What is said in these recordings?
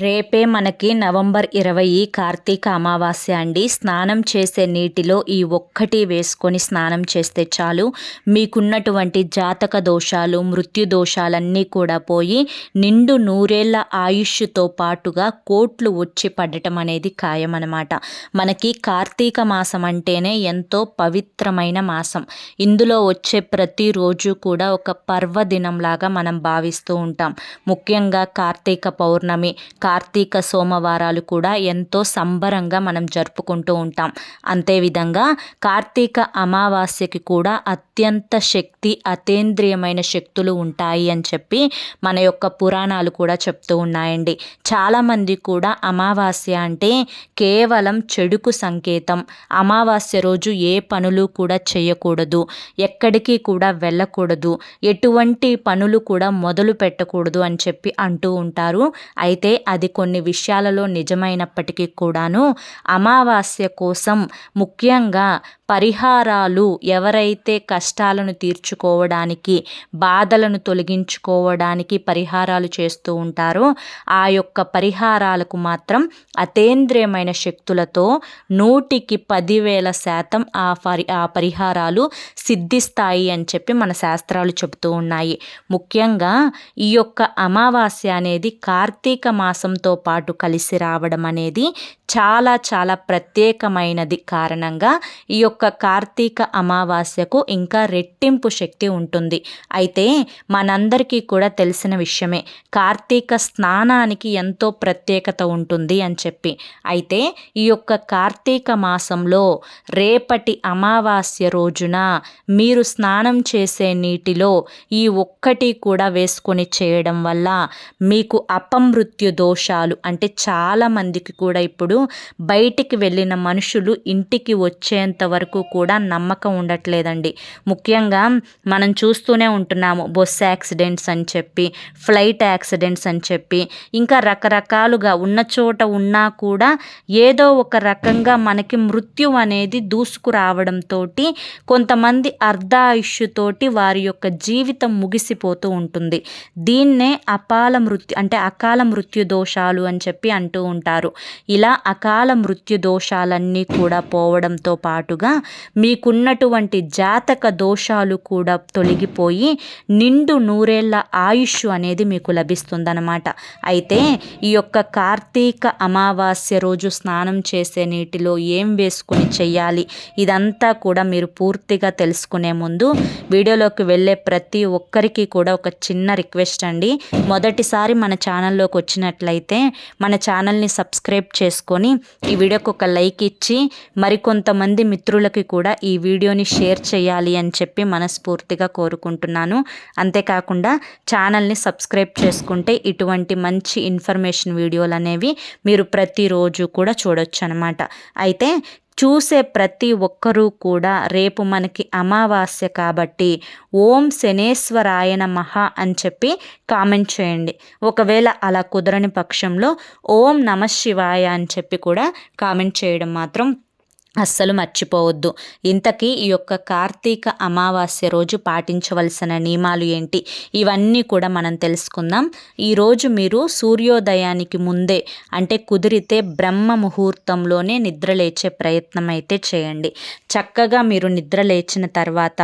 రేపే మనకి నవంబర్ ఇరవై కార్తీక అమావాస్య అండి. స్నానం చేసే నీటిలో ఈ ఒక్కటి వేసుకొని స్నానం చేస్తే చాలు. మీకున్నటువంటి జాతక దోషాలు మృత్యు దోషాలన్నీ కూడా పోయి నిండు నూరేళ్ళ ఆయుష్తో పాటుగా కోట్లు వచ్చి పడటం అనేది ఖాయమన్నమాట మనకి కార్తీక మాసం అంటేనే ఎంతో పవిత్రమైన మాసం. ఇందులో వచ్చే ప్రతిరోజు కూడా ఒక పర్వదినంలాగా మనం భావిస్తూ ఉంటాం. ముఖ్యంగా కార్తీక పౌర్ణమి కార్తీక సోమవారాలు కూడా ఎంతో సంబరంగా మనం జరుపుకుంటూ ఉంటాం. అంతేవిధంగా కార్తీక అమావాస్యకి కూడా అత్యంత శక్తి అతేంద్రియమైన శక్తులు ఉంటాయి అని చెప్పి మన యొక్క పురాణాలు కూడా చెప్తూ ఉన్నాయండి. చాలామంది కూడా అమావాస్య అంటే కేవలం చెడుకు సంకేతం. అమావాస్య రోజు ఏ పనులు కూడా చేయకూడదు. ఎక్కడికి కూడా వెళ్ళకూడదు. ఎటువంటి పనులు కూడా మొదలు పెట్టకూడదు అని చెప్పి అంటూ ఉంటారు. అయితే అది కొన్ని విషయాలలో నిజమైనప్పటికీ కూడాను అమావాస్య కోసం ముఖ్యంగా పరిహారాలు ఎవరైతే కష్టాలను తీర్చుకోవడానికి బాధలను తొలగించుకోవడానికి పరిహారాలు చేస్తూ ఉంటారో ఆ యొక్క పరిహారాలకు మాత్రం అతేంద్రియమైన శక్తులతో నూటికి పదివేల శాతం ఆ పరి ఆ పరిహారాలు సిద్ధిస్తాయి అని చెప్పి మన శాస్త్రాలు చెబుతూ ఉన్నాయి. ముఖ్యంగా ఈ యొక్క అమావాస్య అనేది కార్తీక మాసంతో పాటు కలిసి రావడం అనేది చాలా చాలా ప్రత్యేకమైనది. కారణంగా ఈ యొక్క కార్తీక అమావాస్యకు ఇంకా రెట్టింపు శక్తి ఉంటుంది. అయితే మనందరికీ కూడా తెలిసిన విషయమే కార్తీక స్నానానికి ఎంతో ప్రత్యేకత ఉంటుంది అని చెప్పి. అయితే ఈ యొక్క కార్తీక మాసంలో రేపటి అమావాస్య రోజున మీరు స్నానం చేసే నీటిలో ఈ ఒక్కటి కూడా వేసుకొని చేయడం వల్ల మీకు అపమృత్యు దోషాలు. అంటే చాలామందికి కూడా ఇప్పుడు బయటికి వెళ్ళిన మనుషులు ఇంటికి వచ్చేంత వరకు కూడా నమ్మకం ఉండట్లేదండి. ముఖ్యంగా మనం చూస్తూనే ఉంటున్నాము బస్ యాక్సిడెంట్స్ అని చెప్పి ఫ్లైట్ యాక్సిడెంట్స్ అని చెప్పి ఇంకా రకరకాలుగా ఉన్న చోట ఉన్నా కూడా ఏదో ఒక రకంగా మనకి మృత్యు అనేది దూసుకురావడంతో కొంతమంది అర్ధాయుష్యుతోటి వారి యొక్క జీవితం ముగిసిపోతూ ఉంటుంది. దీన్నే అపాల మృత్యు అంటే అకాల మృత్యు దోషాలు అని చెప్పి అంటూ ఉంటారు. ఇలా అకాల మృత్యు దోషాలన్నీ కూడా పోవడంతో పాటుగా మీకున్నటువంటి జాతక దోషాలు కూడా తొలగిపోయి నిండు నూరేళ్ళ ఆయుష్ అనేది మీకు లభిస్తుందన్నమాట. అయితే ఈ యొక్క కార్తీక అమావాస్య రోజు స్నానం చేసే నీటిలో ఏం వేసుకొని చెయ్యాలి? ఇదంతా కూడా మీరు పూర్తిగా తెలుసుకునే ముందు వీడియోలోకి వెళ్ళే ప్రతి ఒక్కరికి కూడా ఒక చిన్న రిక్వెస్ట్ అండి. మొదటిసారి మన ఛానల్లోకి వచ్చినట్లయితే మన ఛానల్ని సబ్స్క్రైబ్ చేసుకొని ఈ వీడియోకి ఒక లైక్ ఇచ్చి మరికొంతమంది మిత్రులకి కూడా ఈ వీడియోని షేర్ చేయాలి అని చెప్పి మనస్ఫూర్తిగా కోరుకుంటున్నాను. అంతేకాకుండా ఛానల్ని సబ్స్క్రైబ్ చేసుకుంటే ఇటువంటి మంచి ఇన్ఫర్మేషన్ వీడియోలు అనేవి మీరు ప్రతిరోజు కూడా చూడొచ్చు అనమాట అయితే చూసే ప్రతి ఒక్కరూ కూడా రేపు మనకి అమావాస్య కాబట్టి ఓం శనేశ్వరాయన మహా అని చెప్పి కామెంట్ చేయండి. ఒకవేళ అలా కుదరని పక్షంలో ఓం నమ శివాయ అని చెప్పి కూడా కామెంట్ చేయడం మాత్రం అస్సలు మర్చిపోవద్దు. ఇంతకీ ఈ యొక్క కార్తీక అమావాస్య రోజు పాటించవలసిన నియమాలు ఏంటి? ఇవన్నీ కూడా మనం తెలుసుకుందాం. ఈరోజు మీరు సూర్యోదయానికి ముందే అంటే కుదిరితే బ్రహ్మ ముహూర్తంలోనే నిద్ర లేచే ప్రయత్నం అయితే చేయండి. చక్కగా మీరు నిద్ర లేచిన తర్వాత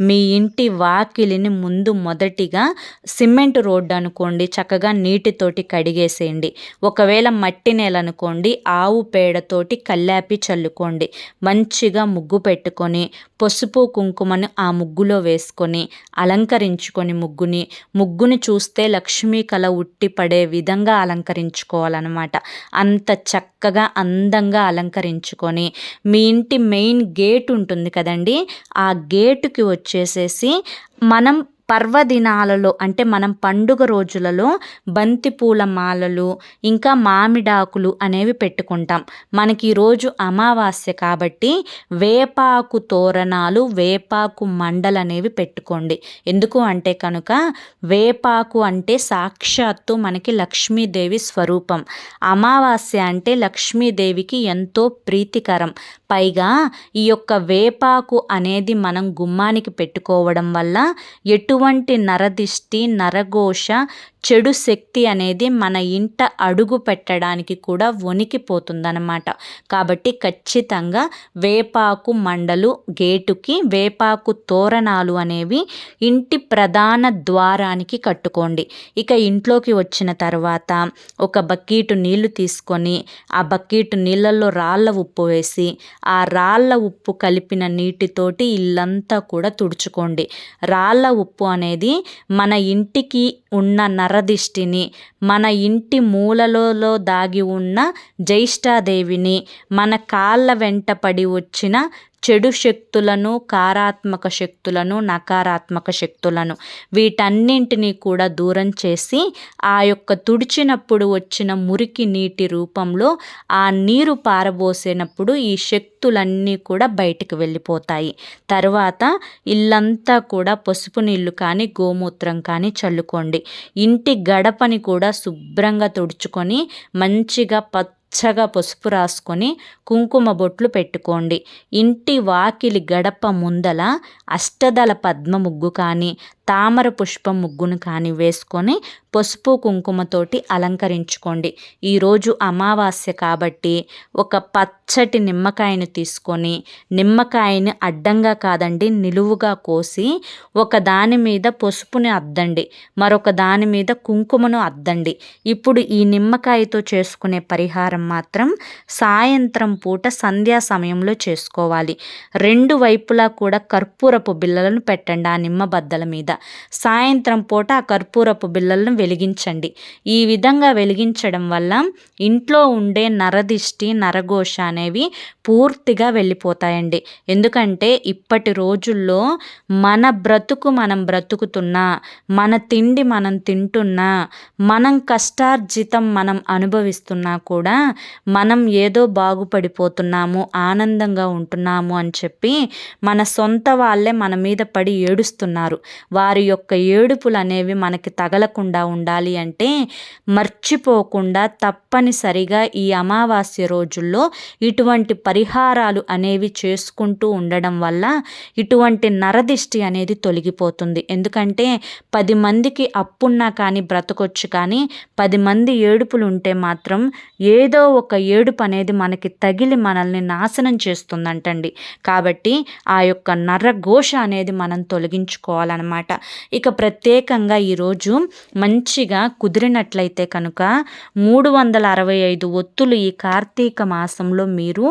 మీ ఇంటి వాకిలిని ముందు మొదటిగా సిమెంట్ రోడ్డు అనుకోండి చక్కగా నీటితోటి కడిగేసేయండి. ఒకవేళ మట్టి నేల అనుకోండి ఆవు పేడతోటి కల్లాపి చల్లుకోండి. మంచిగా ముగ్గు పెట్టుకొని పసుపు కుంకుమను ఆ ముగ్గులో వేసుకొని అలంకరించుకొని ముగ్గుని ముగ్గుని చూస్తే లక్ష్మీ కళ ఉట్టి పడే విధంగా అలంకరించుకోవాలన్నమాట. అంత చక్కగా అందంగా అలంకరించుకొని మీ ఇంటి మెయిన్ గేట్ ఉంటుంది కదండి ఆ గేటుకి వచ్చేసేసి మనం పర్వదినాలలో అంటే మనం పండుగ రోజులలో బంతిపూల మాలలు ఇంకా మామిడాకులు అనేవి పెట్టుకుంటాం. మనకి ఈరోజు అమావాస్య కాబట్టి వేపాకు తోరణాలు వేపాకు మండలు అనేవి పెట్టుకోండి. ఎందుకు అంటే కనుక వేపాకు అంటే సాక్షాత్తు మనకి లక్ష్మీదేవి స్వరూపం. అమావాస్య అంటే లక్ష్మీదేవికి ఎంతో ప్రీతికరం. పైగా ఈ యొక్క వేపాకు అనేది మనం గుమ్మానికి పెట్టుకోవడం వల్ల ఎటువంటి నరదిష్టి నరఘోష చెడు శక్తి అనేది మన ఇంట అడుగు పెట్టడానికి కూడా వణికిపోతుందన్నమాట. కాబట్టి ఖచ్చితంగా వేపాకు మండలు గేటుకి వేపాకు తోరణాలు అనేవి ఇంటి ప్రధాన ద్వారానికి కట్టుకోండి. ఇక ఇంట్లోకి వచ్చిన తర్వాత ఒక బకెట్ నీళ్ళు తీసుకొని ఆ బకెట్ నీళ్ళల్లో రాళ్ళ ఉప్పు వేసి ఆ రాళ్ళ ఉప్పు కలిపిన నీటితోటి ఇల్లంతా కూడా తుడుచుకోండి. రాళ్ళ ఉప్పు అనేది మన ఇంటికి ఉన్న నరదిష్టిని మన ఇంటి మూలలో దాగి ఉన్న జ్యేష్ఠాదేవిని మన కాళ్ళ వెంట పడి వచ్చిన చెడు శక్తులను కారాత్మక శక్తులను నకారాత్మక శక్తులను వీటన్నింటినీ కూడా దూరం చేసి ఆ యొక్క తుడిచినప్పుడు వచ్చిన మురికి నీటి రూపంలో ఆ నీరు పారబోసినప్పుడు ఈ శక్తులన్నీ కూడా బయటికి వెళ్ళిపోతాయి. తర్వాత ఇల్లంతా కూడా పసుపు నీళ్ళు కానీ గోమూత్రం కానీ చల్లుకోండి. ఇంటి గడపని కూడా శుభ్రంగా తుడుచుకొని మంచిగా ప పచ్చగా పసుపు రాసుకొని కుంకుమ బొట్లు పెట్టుకోండి. ఇంటి వాకిలి గడప ముందల అష్టదల పద్మ ముగ్గు కానీ తామర పుష్పం ముగ్గును కానీ వేసుకొని పసుపు కుంకుమతోటి అలంకరించుకోండి. ఈరోజు అమావాస్య కాబట్టి ఒక పచ్చటి నిమ్మకాయను తీసుకొని నిమ్మకాయని అడ్డంగా కాదండి నిలువుగా కోసి ఒక దాని మీద పసుపుని అద్దండి మరొక దాని మీద కుంకుమను అద్దండి. ఇప్పుడు ఈ నిమ్మకాయతో చేసుకునే పరిహారం మాత్రం సాయంత్రం పూట సంధ్యా సమయంలో చేసుకోవాలి. రెండు వైపులా కూడా కర్పూరపు బిళ్ళలను పెట్టండి ఆ నిమ్మ బద్దల మీద. సాయంత్రం పూట ఆ కర్పూరపు బిళ్ళలను వెలిగించండి. ఈ విధంగా వెలిగించడం వల్ల ఇంట్లో ఉండే నరదిష్టి నరఘోష అనేవి పూర్తిగా వెళ్ళిపోతాయండి. ఎందుకంటే ఇప్పటి రోజుల్లో మన బ్రతుకు మనం బ్రతుకుతున్నా మన తిండి మనం తింటున్నా మనం కష్టార్జితం మనం అనుభవిస్తున్నా కూడా మనం ఏదో బాగుపడిపోతున్నాము ఆనందంగా ఉంటున్నాము అని చెప్పి మన సొంత వాళ్ళే మన మీద పడి ఏడుస్తున్నారు. వారి యొక్క ఏడుపులు అనేవి మనకి తగలకుండా ఉండాలి అంటే మర్చిపోకుండా తప్పనిసరిగా ఈ అమావాస్య రోజుల్లో ఇటువంటి పరిహారాలు అనేవి చేసుకుంటూ ఉండడం వల్ల ఇటువంటి నరదిష్టి అనేది తొలగిపోతుంది. ఎందుకంటే పది మందికి అప్పున్నా కానీ బ్రతకొచ్చు కానీ పది మంది ఏడుపులు ఉంటే మాత్రం ఏదో ఒక ఏడుపు అనేది మనకి తగిలి మనల్ని నాశనం చేస్తుందంటండి. కాబట్టి ఆ యొక్క నరఘోష అనేది మనం తొలగించుకోవాలన్నమాట. ఇక ప్రత్యేకంగా ఈరోజు మంచిగా కుదిరినట్లయితే కనుక మూడు వందల అరవై ఐదు ఒత్తులు ఈ కార్తీక మాసంలో మీరు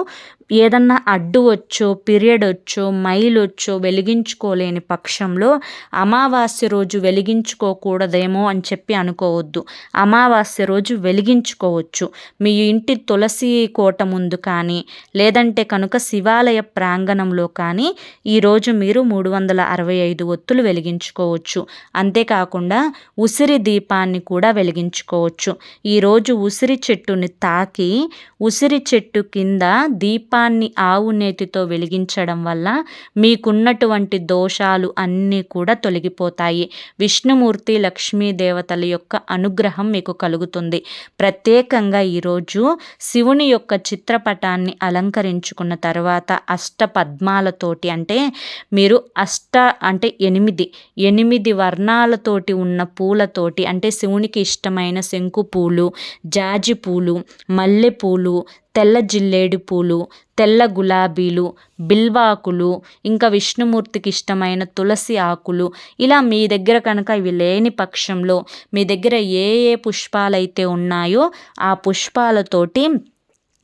ఏదన్నా అడ్డు వచ్చో పీరియడ్ వచ్చో మైల్ వచ్చో వెలిగించుకోలేని పక్షంలో అమావాస్య రోజు వెలిగించుకోకూడదేమో అని చెప్పి అనుకోవద్దు. అమావాస్య రోజు వెలిగించుకోవచ్చు. మీ ఇంటి తులసి కోట ముందు కానీ లేదంటే కనుక శివాలయ ప్రాంగణంలో కానీ ఈరోజు మీరు మూడు వందల అరవై ఐదు ఒత్తులు వెలిగించుకోవచ్చు. అంతేకాకుండా ఉసిరి దీపాన్ని కూడా వెలిగించుకోవచ్చు. ఈరోజు ఉసిరి చెట్టుని తాకి ఉసిరి చెట్టు కింద దీపాన్ని ఆవు నేతితో వెలిగించడం వల్ల మీకున్నటువంటి దోషాలు అన్నీ కూడా తొలగిపోతాయి. విష్ణుమూర్తి లక్ష్మీ దేవతల యొక్క అనుగ్రహం మీకు కలుగుతుంది. ప్రత్యేకంగా ఈరోజు శివుని యొక్క చిత్రపటాన్ని అలంకరించుకున్న తర్వాత అష్ట పద్మాలతోటి అంటే మీరు అష్ట అంటే ఎనిమిది ఎనిమిది వర్ణాలతోటి ఉన్న పూలతోటి అంటే శివునికి ఇష్టమైన శంకు పూలు జాజి పూలు మల్లెపూలు తెల్ల జిల్లేడు పూలు తెల్ల గులాబీలు బిల్వాకులు ఇంకా విష్ణుమూర్తికి ఇష్టమైన తులసి ఆకులు. ఇలా మీ దగ్గర కనుక ఇవి లేని పక్షంలో మీ దగ్గర ఏ ఏ పుష్పాలైతే ఉన్నాయో ఆ పుష్పాలతోటి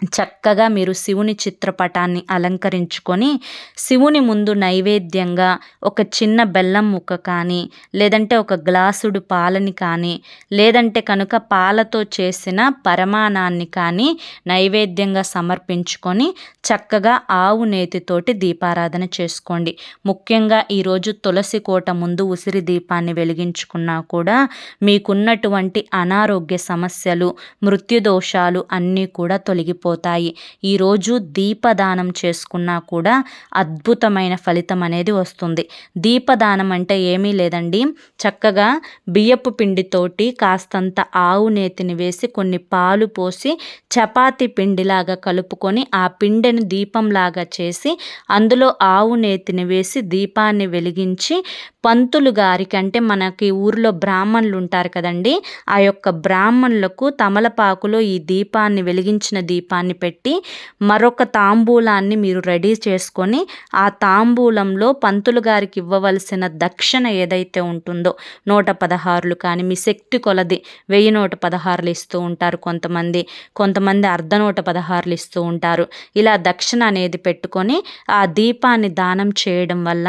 చక్కగా మీరు శివుని చిత్రపటాన్ని అలంకరించుకొని శివుని ముందు నైవేద్యంగా ఒక చిన్న బెల్లం ముక్క కానీ లేదంటే ఒక గ్లాసుడు పాలని కానీ లేదంటే కనుక పాలతో చేసిన పరమాణాన్ని కానీ నైవేద్యంగా సమర్పించుకొని చక్కగా ఆవు నేతితోటి దీపారాధన చేసుకోండి. ముఖ్యంగా ఈరోజు తులసి కోట ముందు ఉసిరి దీపాన్ని వెలిగించుకున్నా కూడా మీకున్నటువంటి అనారోగ్య సమస్యలు మృత్యుదోషాలు అన్నీ కూడా తొలగిపో పోతాయి. ఈరోజు దీపదానం చేసుకున్నా కూడా అద్భుతమైన ఫలితం అనేది వస్తుంది. దీపదానం అంటే ఏమీ లేదండి. చక్కగా బియ్యపు పిండితోటి కాస్తంత ఆవు నేతిని వేసి కొన్ని పాలు పోసి చపాతి పిండిలాగా కలుపుకొని ఆ పిండిని దీపంలాగా చేసి అందులో ఆవు నేతిని వేసి దీపాన్ని వెలిగించి పంతులు గారికి అంటే మనకి ఊర్లో బ్రాహ్మణులు ఉంటారు కదండి ఆ యొక్క బ్రాహ్మణులకు తమలపాకులో ఈ దీపాన్ని వెలిగించిన దీపాన్ని పెట్టి మరొక తాంబూలాన్ని మీరు రెడీ చేసుకొని ఆ తాంబూలంలో పంతులు గారికి ఇవ్వవలసిన దక్షిణ ఏదైతే ఉంటుందో నూట పదహారులు కానీ మీ శక్తి కొలది వెయ్యి నూట పదహారులు ఇస్తూ ఉంటారు కొంతమంది. కొంతమంది అర్ధ నూట పదహారులు ఇస్తూ ఉంటారు. ఇలా దక్షిణ అనేది పెట్టుకొని ఆ దీపాన్ని దానం చేయడం వల్ల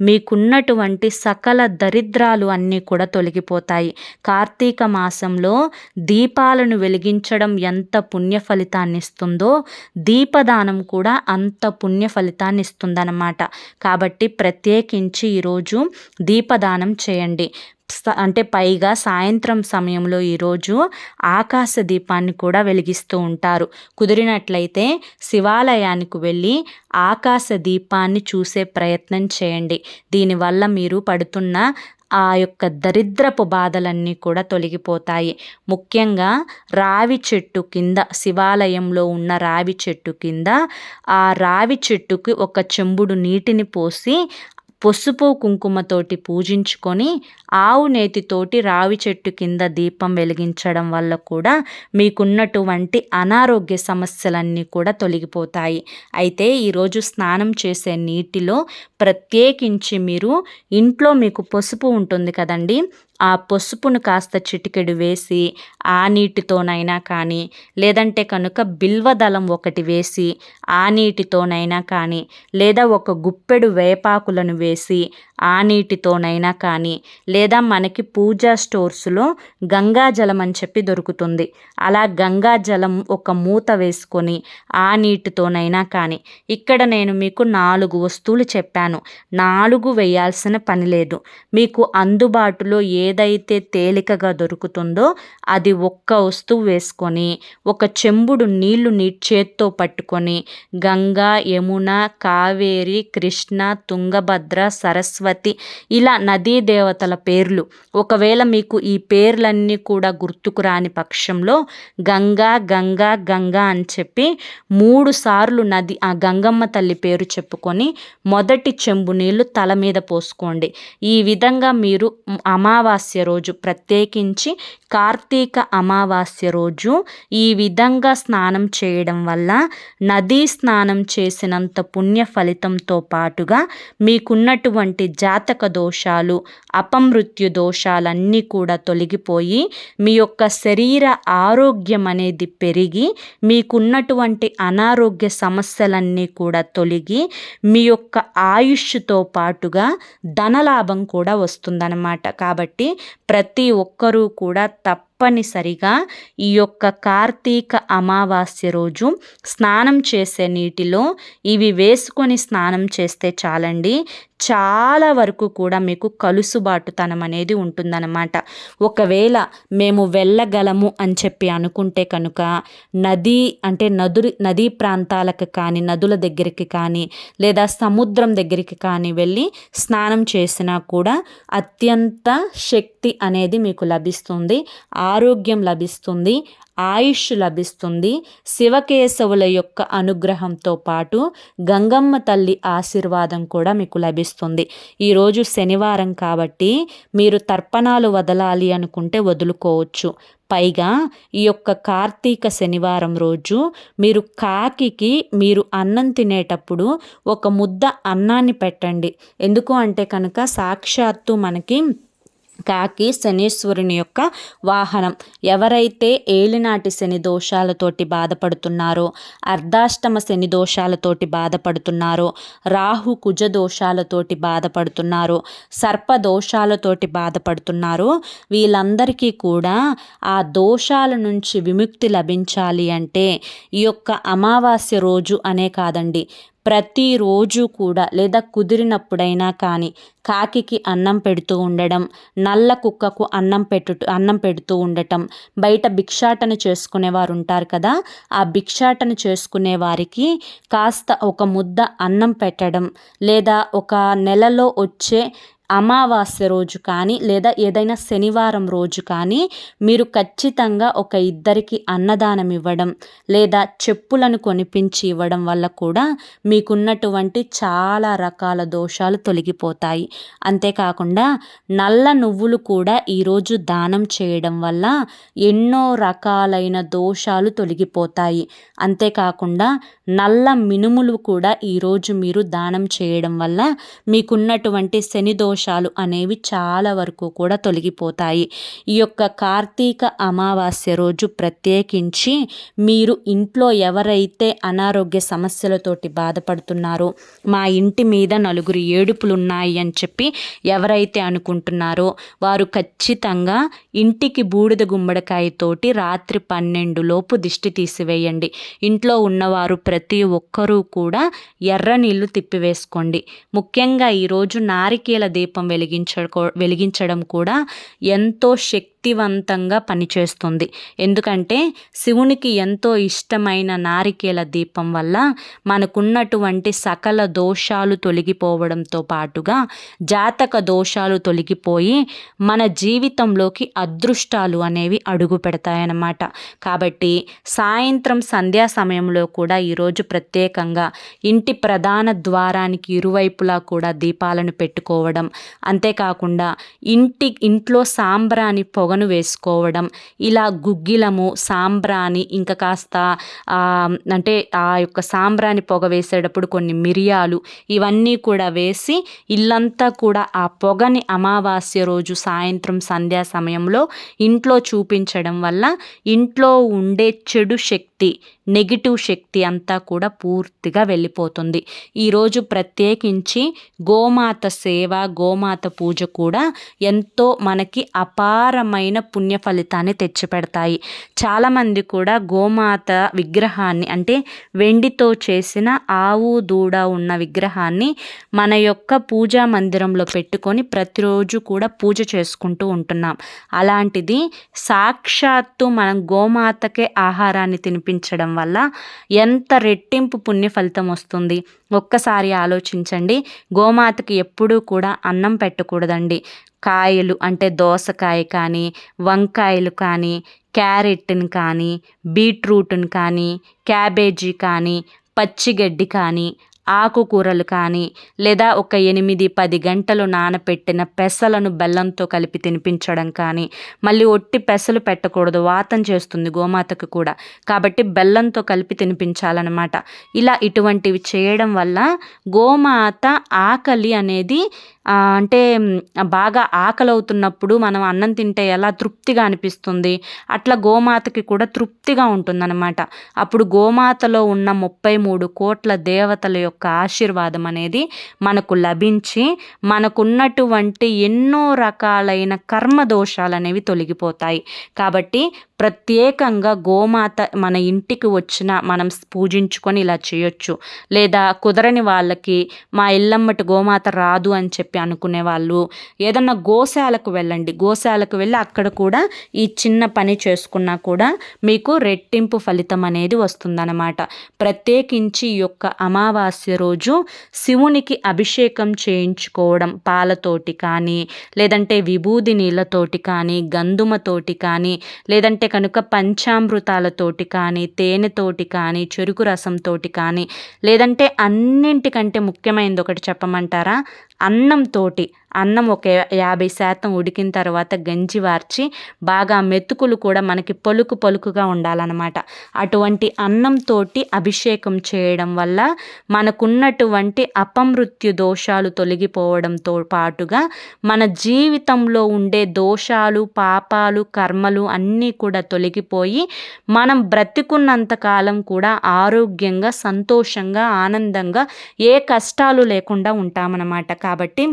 మీకున్నటువంటి సకల దరిద్రాలు అన్నీ కూడా తొలగిపోతాయి. కార్తీక మాసంలో దీపాలను వెలిగించడం ఎంత పుణ్య ఫలితాన్ని ఇస్తుందో దీపదానం కూడా అంత పుణ్య ఫలితాన్ని ఇస్తుందన్నమాట కాబట్టి ప్రత్యేకించి ఈరోజు దీపదానం చేయండి. అంటే పైగా సాయంత్రం సమయంలో ఈరోజు ఆకాశ దీపాన్ని కూడా వెలిగిస్తూ ఉంటారు. కుదిరినట్లయితే శివాలయానికి వెళ్ళి ఆకాశ దీపాన్ని చూసే ప్రయత్నం చేయండి. దీనివల్ల మీరు పడుతున్న ఆ యొక్క దరిద్రపు బాధలన్నీ కూడా తొలగిపోతాయి. ముఖ్యంగా రావి చెట్టు కింద శివాలయంలో ఉన్న రావి చెట్టు కింద ఆ రావి చెట్టుకి ఒక చెంబుడు నీటిని పోసి పసుపు కుంకుమతోటి పూజించుకొని ఆవు నేతితోటి రావి చెట్టు కింద దీపం వెలిగించడం వల్ల కూడా మీకున్నటువంటి అనారోగ్య సమస్యలన్నీ కూడా తొలగిపోతాయి. అయితే ఈరోజు స్నానం చేసే నీటిలో ప్రత్యేకించి మీరు ఇంట్లో మీకు పసుపు ఉంటుంది కదండి ఆ పసుపును కాస్త చిటికెడు వేసి ఆ నీటితోనైనా కానీ లేదంటే కనుక బిల్వదళం ఒకటి వేసి ఆ నీటితోనైనా కానీ లేదా ఒక గుప్పెడు వేపాకులను వేసి ఆ నీటితోనైనా కానీ లేదా మనకి పూజా స్టోర్స్లో గంగాజలం అని చెప్పి దొరుకుతుంది. అలా గంగాజలం ఒక మూత వేసుకొని ఆ నీటితోనైనా కానీ ఇక్కడ నేను మీకు నాలుగు వస్తువులు చెప్పాను. నాలుగు వేయాల్సిన పని లేదు. మీకు అందుబాటులో ఏదైతే తేలికగా దొరుకుతుందో అది ఒక్క వస్తువు వేసుకొని ఒక చెంబుడు నీళ్ళు నీ చేత్తో పట్టుకొని గంగా యమున కావేరి కృష్ణ తుంగభద్ర సరస్వతి ఇలా నదీ దేవతల పేర్లు. ఒకవేళ మీకు ఈ పేర్లన్నీ కూడా గుర్తుకు రాని పక్షంలో గంగా గంగా గంగా అని చెప్పి మూడు సార్లు నది ఆ గంగమ్మ తల్లి పేరు చెప్పుకొని మొదటి చెంబు నీళ్ళు తల మీద పోసుకోండి. ఈ విధంగా మీరు అమావాస్య రోజు ప్రత్యేకించి కార్తీక అమావాస్య రోజు ఈ విధంగా స్నానం చేయడం వల్ల నదీ స్నానం చేసినంత పుణ్య ఫలితంతో పాటుగా మీకున్నటువంటి జాతక దోషాలు అపమృత్యు దోషాలన్నీ కూడా తొలగిపోయి మీ యొక్క శరీర ఆరోగ్యం అనేది పెరిగి మీకున్నటువంటి అనారోగ్య సమస్యలన్నీ కూడా తొలగి మీ యొక్క ఆయు ఆయుష్తో పాటుగా ధనలాభం కూడా వస్తుందన్నమాట. కాబట్టి ప్రతి ఒక్కరూ కూడా తప్ప తప్పనిసరిగా ఈ యొక్క కార్తీక అమావాస్య రోజు స్నానం చేసే నీటిలో ఇవి వేసుకొని స్నానం చేస్తే చాలండి. చాలా వరకు కూడా మీకు కలుసుబాటుతనం అనేది ఉంటుందన్నమాట. ఒకవేళ మేము వెళ్ళగలము అని చెప్పి అనుకుంటే కనుక నది అంటే నదులు నదీ ప్రాంతాలకు కానీ నదుల దగ్గరికి కానీ లేదా సముద్రం దగ్గరికి కానీ వెళ్ళి స్నానం చేసినా కూడా అత్యంత శక్తి అనేది మీకు లభిస్తుంది ఆరోగ్యం లభిస్తుంది ఆయుష్ లభిస్తుంది. శివకేశవుల యొక్క అనుగ్రహంతో పాటు గంగమ్మ తల్లి ఆశీర్వాదం కూడా మీకు లభిస్తుంది. ఈరోజు శనివారం కాబట్టి మీరు తర్పణాలు వదలాలి అనుకుంటే వదులుకోవచ్చు. పైగా ఈ యొక్క కార్తీక శనివారం రోజు మీరు కాకికి మీరు అన్నం తినేటప్పుడు ఒక ముద్ద అన్నాన్ని పెట్టండి. ఎందుకు అంటే కనుక సాక్షాత్తు మనకి కాకి శనీశ్వరుని యొక్క వాహనం. ఎవరైతే ఏలినాటి శని దోషాలతోటి బాధపడుతున్నారో అర్ధాష్టమ శని దోషాలతోటి బాధపడుతున్నారో రాహు కుజ దోషాలతోటి బాధపడుతున్నారో సర్ప దోషాలతోటి బాధపడుతున్నారో వీళ్ళందరికీ కూడా ఆ దోషాల నుంచి విముక్తి లభించాలి అంటే ఈ యొక్క అమావాస్య రోజు అనే కాదండి. ప్రతిరోజు కూడా లేదా కుదిరినప్పుడైనా కానీ కాకికి అన్నం పెడుతూ ఉండడం నల్ల కుక్కకు అన్నం పెట్టు అన్నం పెడుతూ ఉండటం బయట భిక్షాటన చేసుకునేవారు ఉంటారు కదా ఆ భిక్షాటన చేసుకునే వారికి కాస్త ఒక ముద్ద అన్నం పెట్టడం లేదా ఒక నెలలో వచ్చే అమావాస్య రోజు కానీ లేదా ఏదైనా శనివారం రోజు కానీ మీరు ఖచ్చితంగా ఒక ఇద్దరికి అన్నదానం ఇవ్వడం లేదా చెప్పులను కొనిపించి ఇవ్వడం వల్ల కూడా మీకున్నటువంటి చాలా రకాల దోషాలు తొలగిపోతాయి. అంతేకాకుండా నల్ల నువ్వులు కూడా ఈరోజు దానం చేయడం వల్ల ఎన్నో రకాలైన దోషాలు తొలగిపోతాయి. అంతేకాకుండా నల్ల మినుములు కూడా ఈరోజు మీరు దానం చేయడం వల్ల మీకున్నటువంటి శని దోషాలు అనేవి చాలా వరకు కూడా తొలగిపోతాయి. ఈ యొక్క కార్తీక అమావాస్య రోజు ప్రత్యేకించి మీరు ఇంట్లో ఎవరైతే అనారోగ్య సమస్యలతోటి బాధపడుతున్నారో మా ఇంటి మీద నలుగురు ఏడుపులు ఉన్నాయి అని చెప్పి ఎవరైతే అనుకుంటున్నారో వారు ఖచ్చితంగా ఇంటికి బూడిద గుమ్మడికాయతోటి రాత్రి పన్నెండు లోపు దిష్టి తీసివేయండి. ఇంట్లో ఉన్నవారు ప్రతి ఒక్కరూ కూడా ఎర్ర నీళ్ళు తిప్పివేసుకోండి. ముఖ్యంగా ఈరోజు నారికేల దీపం వెలిగించ వెలిగించడం కూడా ఎంతో శక్తి శక్తివంతంగా పనిచేస్తుంది. ఎందుకంటే శివునికి ఎంతో ఇష్టమైన నారికేల దీపం వల్ల మనకున్నటువంటి సకల దోషాలు తొలగిపోవడంతో పాటుగా జాతక దోషాలు తొలగిపోయి మన జీవితంలోకి అదృష్టాలు అనేవి అడుగు పెడతాయన్నమాట. కాబట్టి సాయంత్రం సంధ్యా సమయంలో కూడా ఈరోజు ప్రత్యేకంగా ఇంటి ప్రధాన ద్వారానికి ఇరువైపులా కూడా దీపాలను పెట్టుకోవడం. అంతేకాకుండా ఇంటి ఇంట్లో సాంబ్రాని పొగ పొగను వేసుకోవడం ఇలా గుగ్గిలము సాంబ్రాణి ఇంకా కాస్త అంటే ఆ యొక్క సాంబ్రాణి పొగ వేసేటప్పుడు కొన్ని మిరియాలు ఇవన్నీ కూడా వేసి ఇల్లంతా కూడా ఆ పొగని అమావాస్య రోజు సాయంత్రం సంధ్యా సమయంలో ఇంట్లో చూపించడం వల్ల ఇంట్లో ఉండే చెడు శక్తి నెగిటివ్ శక్తి అంతా కూడా పూర్తిగా వెళ్ళిపోతుంది. ఈరోజు ప్రత్యేకించి గోమాత సేవ గోమాత పూజ కూడా ఎంతో మనకి అపారమైన పుణ్య ఫలితాన్ని తెచ్చిపెడతాయి. చాలామంది కూడా గోమాత విగ్రహాన్ని అంటే వెండితో చేసిన ఆవు దూడ ఉన్న విగ్రహాన్ని మన యొక్క పూజా మందిరంలో పెట్టుకొని ప్రతిరోజు కూడా పూజ చేసుకుంటూ ఉంటున్నాం. అలాంటిది సాక్షాత్తు మనం గోమాతకే ఆహారాన్ని తినిపించడం వల్ల ఎంత రెట్టింపు పుణ్య ఫలితం వస్తుంది? ఒక్కసారి ఆలోచించండి. గోమాతకి ఎప్పుడూ కూడా అన్నం పెట్టకూడదండి. కాయలు అంటే దోసకాయ కానీ వంకాయలు కానీ క్యారెట్ని కానీ బీట్రూట్ని కానీ క్యాబేజీ కానీ పచ్చిగడ్డి కానీ ఆకుకూరలు కానీ లేదా ఒక ఎనిమిది పది గంటలు నానపెట్టిన పెసలను బెల్లంతో కలిపి తినిపించడం కానీ మళ్ళీ ఒట్టి పెసలు పెట్టకూడదు వాతం చేస్తుంది గోమాతకు కూడా. కాబట్టి బెల్లంతో కలిపి తినిపించాలన్నమాట. ఇలా ఇటువంటివి చేయడం వల్ల గోమాత ఆకలి అనేది అంటే బాగా ఆకలి అవుతున్నప్పుడు మనం అన్నం తింటే ఎలా తృప్తిగా అనిపిస్తుంది? అట్లా గోమాతకి కూడా తృప్తిగా ఉంటుందన్నమాట. అప్పుడు గోమాతలో ఉన్న ముప్పై మూడు కోట్ల దేవతల యొక్క ఆశీర్వాదం అనేది మనకు లభించి మనకున్నటువంటి ఎన్నో రకాలైన కర్మ దోషాలు అనేవి తొలగిపోతాయి. కాబట్టి ప్రత్యేకంగా గోమాత మన ఇంటికి వచ్చిన మనం పూజించుకొని ఇలా చేయొచ్చు. లేదా కుదరని వాళ్ళకి మా ఇల్లమ్మటి గోమాత రాదు అని చెప్పి అనుకునే వాళ్ళు ఏదన్నా గోశాలకు వెళ్ళండి. గోశాలకు వెళ్ళి అక్కడ కూడా ఈ చిన్న పని చేసుకున్నా కూడా మీకు రెట్టింపు ఫలితం అనేది వస్తుందన్నమాట. ప్రత్యేకించి ఈ యొక్క అమావాస్య రోజు శివునికి అభిషేకం చేయించుకోవడం పాలతోటి కానీ లేదంటే విభూది నీళ్ళతోటి కానీ గంధుమతోటి కానీ లేదంటే కనుక పంచామృతాలతోటి కానీ తేనెతోటి కానీ చెరుకు రసంతోటి కానీ లేదంటే అన్నింటికంటే ముఖ్యమైనది ఒకటి చెప్పమంటారా? అన్నంతోటి. అన్నం ఒక యాభై శాతం ఉడికిన తర్వాత గంజి వార్చి బాగా మెతుకులు కూడా మనకి పలుకు పలుకుగా ఉండాలన్నమాట. అటువంటి అన్నంతో అభిషేకం చేయడం వల్ల మనకున్నటువంటి అపమృత్యు దోషాలు తొలగిపోవడంతో పాటుగా మన జీవితంలో ఉండే దోషాలు పాపాలు కర్మలు అన్నీ కూడా తొలగిపోయి మనం బ్రతికున్నంతకాలం కూడా ఆరోగ్యంగా సంతోషంగా ఆనందంగా ఏ కష్టాలు లేకుండా ఉంటామన్నమాట. కాబట్టి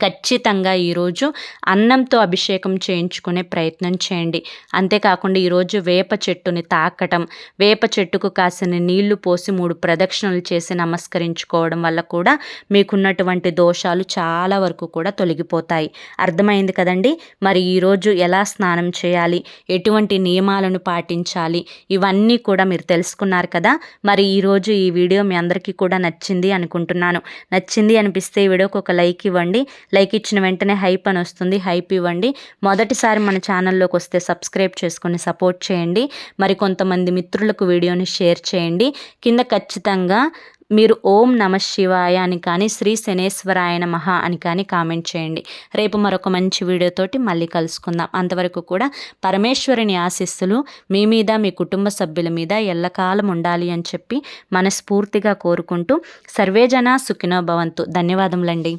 ఖచ్చితంగా ఈరోజు అన్నంతో అభిషేకం చేయించుకునే ప్రయత్నం చేయండి. అంతేకాకుండా ఈరోజు వేప చెట్టుని తాకటం వేప చెట్టుకు కాసిన నీళ్ళు పోసి మూడు ప్రదక్షిణలు చేసి నమస్కరించుకోవడం వల్ల కూడా మీకున్నటువంటి దోషాలు చాలా వరకు కూడా తొలగిపోతాయి. అర్థమైంది కదండి? మరి ఈరోజు ఎలా స్నానం చేయాలి? ఎటువంటి నియమాలను పాటించాలి? ఇవన్నీ కూడా మీరు తెలుసుకున్నారు కదా? మరి ఈరోజు ఈ వీడియో మీ అందరికీ కూడా నచ్చింది అనుకుంటున్నాను. నచ్చింది అనిపిస్తే ఈ వీడియోకి ఒక లైక్ ఇవ్వండి. లైక్ ఇచ్చిన వెంటనే హైప్ అని వస్తుంది. హైప్ ఇవ్వండి. మొదటిసారి మన ఛానల్లోకి వస్తే సబ్స్క్రైబ్ చేసుకొని సపోర్ట్ చేయండి. మరి కొంతమంది మిత్రులకు వీడియోని షేర్ చేయండి. కింద ఖచ్చితంగా మీరు ఓం నమ శివాయ అని కానీ శ్రీ శనేశ్వరాయ మహా అని కానీ కామెంట్ చేయండి. రేపు మరొక మంచి వీడియోతోటి మళ్ళీ కలుసుకుందాం. అంతవరకు కూడా పరమేశ్వరుని ఆశీస్సులు మీ మీద మీ కుటుంబ సభ్యుల మీద ఎల్లకాలం ఉండాలి అని చెప్పి మనస్ఫూర్తిగా కోరుకుంటూ సర్వేజన సుఖినో భవంతు. ధన్యవాదములండి.